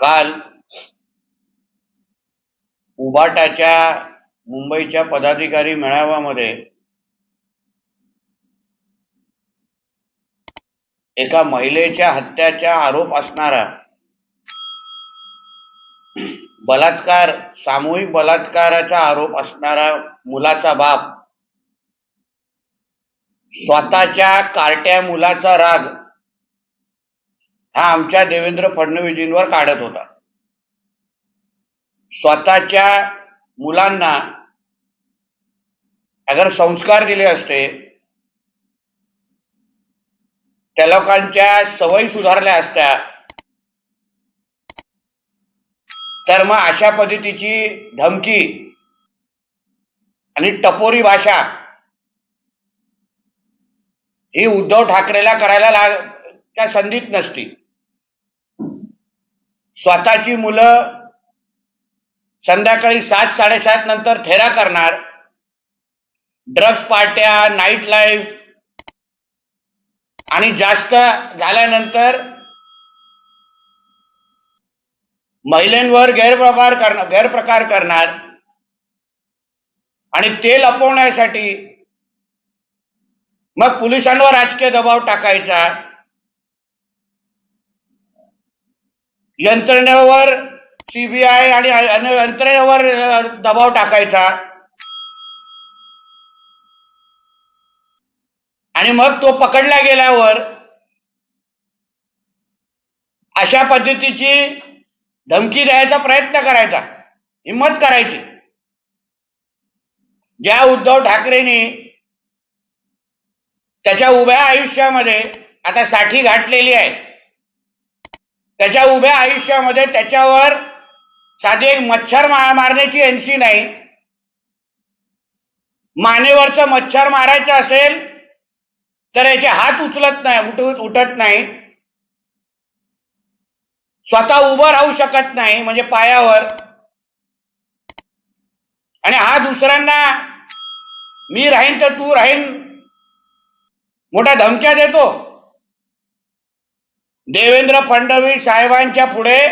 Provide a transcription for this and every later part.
काल उबाटाच्या मुंबईच्या पदाधिकारी मेळाव्यामध्ये एका महिलेच्या हत्याचा आरोप असणारा बलात्कार सामूहिक बलात्काराचा आरोप असणारा मुलाचा बाप स्वतःच्या कार्ट्या मुलाचा राग हा आमच्या देवेंद्र फडणवीसजींवर काढत होता. स्वतःच्या मुलांना अगर संस्कार दिले असते त्या लोकांच्या सवयी सुधारल्या असत्या तर मग अशा पद्धतीची धमकी आणि टपोरी भाषा ही उद्धव ठाकरेला करायला लाग त्या संधीत नसती. स्वतःची मुलं संध्याकाळी सात साडेसात नंतर थेरा करणार. ड्रग्ज पार्ट्या नाईट लाईफ आणि जास्त झाल्यानंतर महिलांवर गैरप्रकार करणार गैरप्रकार करणार. आणि ते लपवण्यासाठी मग पोलिसांवर राजकीय दबाव टाकायचा. यंत्रणेवर सीबीआय आणि अन्य यंत्रणेवर दबाव टाकायचा. आणि मग तो पकडला गेल्यावर अशा पद्धतीची धमकी द्यायचा प्रयत्न करायचा. हिंमत करायची. ज्या उद्धव ठाकरेंनी त्याच्या उभ्या आयुष्यामध्ये आता साठी गाठलेली आहे. त्याच्या उभ्या आयुष्यामध्ये त्याच्यावर साधी एक मच्छर मारण्याची एनसी नाही. मानेवरचं मच्छर मारायचं असेल तर याचे हात उचलत नाही उठ उठत नाही. स्वतः उभं राहू शकत नाही म्हणजे पायावर. आणि हा दुसऱ्यांना मी राहीन तर तू राहीन. मोठ्या धमक्या देतो. देवेंद्र फडणवीस साहेबांच्या पुढे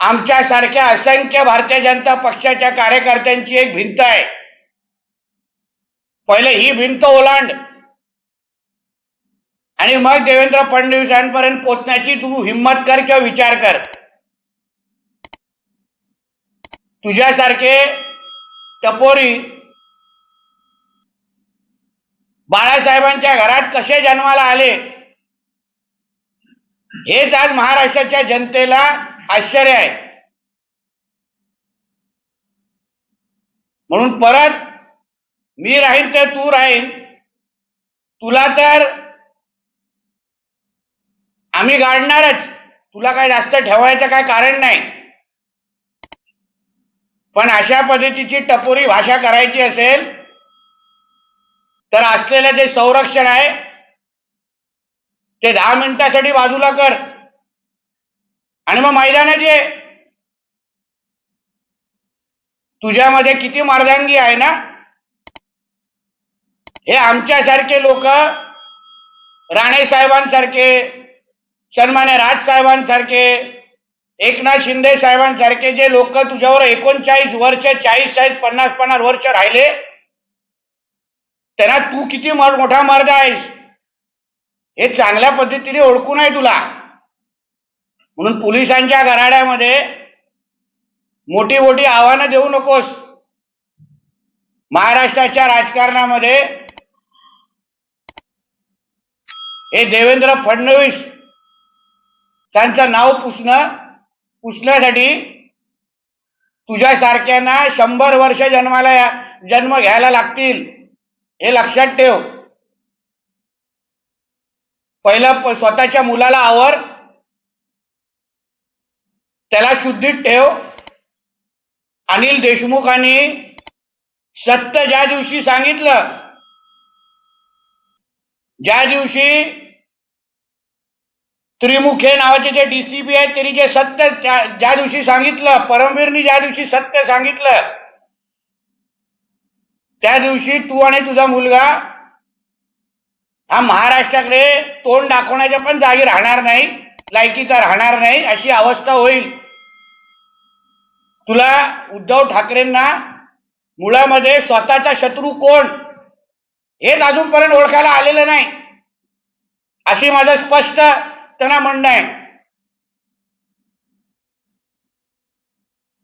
आमच्यासारख्या असंख्य भारतीय जनता पक्षाच्या कार्यकर्त्यांची एक भिंत आहे. पहिले ही भिंत ओलांड. आणि मग देवेंद्र फडणवीसांपर्यंत पोचण्याची तू हिंमत कर किंवा विचार कर. तुझ्यासारखे टपोरी बाळासाहेबांच्या घरात कसे जन्माला आले? हेच आज महाराष्ट्राच्या जनतेला आश्चर्य आहे. म्हणून परत मी राहीन तर तू राहीन. तुला तर आम्ही गाडणारच. तुला काय जास्त ठेवायचं काय कारण नाही. पण अशा पद्धतीची टपोरी भाषा करायची असेल तर असलेलं जे संरक्षण आहे ते दहा मिनिटासाठी बाजूला कर. आणि मग मैदानात ये. तुझ्यामध्ये किती मर्दानगी आहे ना? हे आमच्यासारखे लोक राणे साहेबांसारखे सन्मान्य राज साहेबांसारखे एकनाथ शिंदे साहेबांसारखे जे लोक तुझ्यावर एकोणचाळीस वर्ष चाळीस चाळीस पन्नास पन्नास वर्ष राहिले त्यांना तू किती मोठा मर्द आहेस? हे चांगल्या पद्धतीने ओळखून आहे तुला. म्हणून पोलिसांच्या घराड्यामध्ये मोठी मोठी आव्हानं देऊ नकोस. महाराष्ट्राच्या राजकारणामध्ये हे देवेंद्र फडणवीस त्यांचं नाव पुसणं पुसण्यासाठी तुझ्यासारख्यांना शंभर वर्ष जन्माला या- जन्म घ्यायला लागतील हे लक्षात ठेव. पहिलं स्वतःच्या मुलाला आवर. त्याला शुद्धीत ठेव. अनिल देशमुखांनी सत्य ज्या दिवशी सांगितलं ज्या दिवशी त्रिमुखे नावाचे जे डीसीपी आहेत त्यांनी जे सत्य ज्या दिवशी सांगितलं परमवीरनी ज्या दिवशी सत्य सांगितलं त्या दिवशी तू आणि तुझा मुलगा हा महाराष्ट्राकडे तोंड दाखवण्याच्या पण जागी राहणार नाही लायकीचा राहणार नाही अशी अवस्था होईल. तुला उद्धव ठाकरेंना मुळामध्ये स्वतःचा शत्रू कोण? हेच अजूनपर्यंत ओळखायला आलेलं नाही. अशी माझं स्पष्ट त्यांना म्हणणं आहे.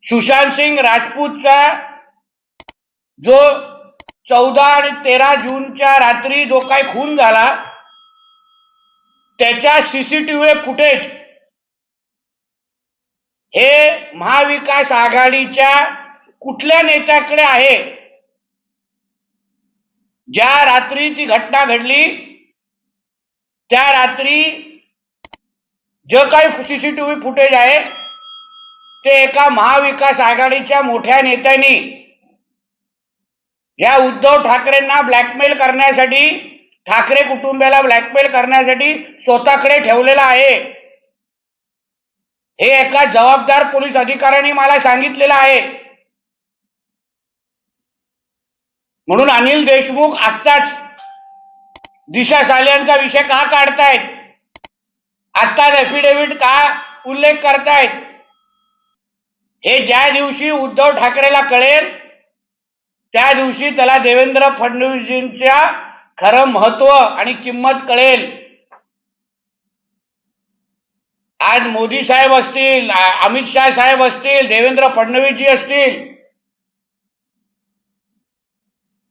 सुशांत सिंग राजपूतचा जो चौदा आणि तेरा जूनच्या रात्री जो काही खून झाला त्याच्या सीसीटीव्ही फुटेज हे महाविकास आघाडीच्या कुठल्या नेत्याकडे आहे? ज्या रात्री ती घटना घडली त्या रात्री जे काही सीसीटीव्ही फुटेज आहे ते एका महाविकास आघाडीच्या मोठ्या नेत्यांनी या उद्धव ठाकरेंना ब्लॅकमेल करण्यासाठी ठाकरे कुटुंबियाला ब्लॅकमेल करण्यासाठी स्वतःकडे ठेवलेला आहे. हे एका जबाबदार पोलीस अधिकाऱ्यांनी मला सांगितलेलं आहे. म्हणून अनिल देशमुख आत्ताच दिशा साल्यांचा विषय का काढतायत? आत्ताच एफिडेव्हिट का उल्लेख करतायत? हे ज्या दिवशी उद्धव ठाकरेला कळेल त्या दिवशी त्याला देवेंद्र फडणवीसजींच्या खरं महत्त्व आणि किंमत कळेल. आज मोदी साहेब असतील अमित शाह साहेब असतील देवेंद्र फडणवीसजी असतील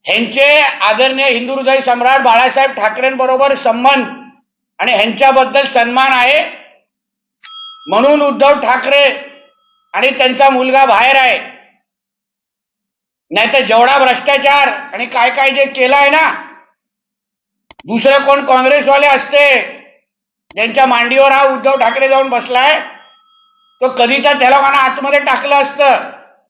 ह्यांचे आदरणीय हिंदू हृदय सम्राट बाळासाहेब ठाकरेंबरोबर संबंध आणि ह्यांच्याबद्दल सन्मान आहे. म्हणून उद्धव ठाकरे आणि त्यांचा मुलगा बाहेर आहे. नाहीतर जेवढा भ्रष्टाचार आणि काय काय जे केलं आहे ना दुसरे कोण काँग्रेसवाले असते ज्यांच्या मांडीवर हा उद्धव ठाकरे जाऊन बसलाय तो कधीचा त्या लोकांना आतमध्ये टाकलं असतं.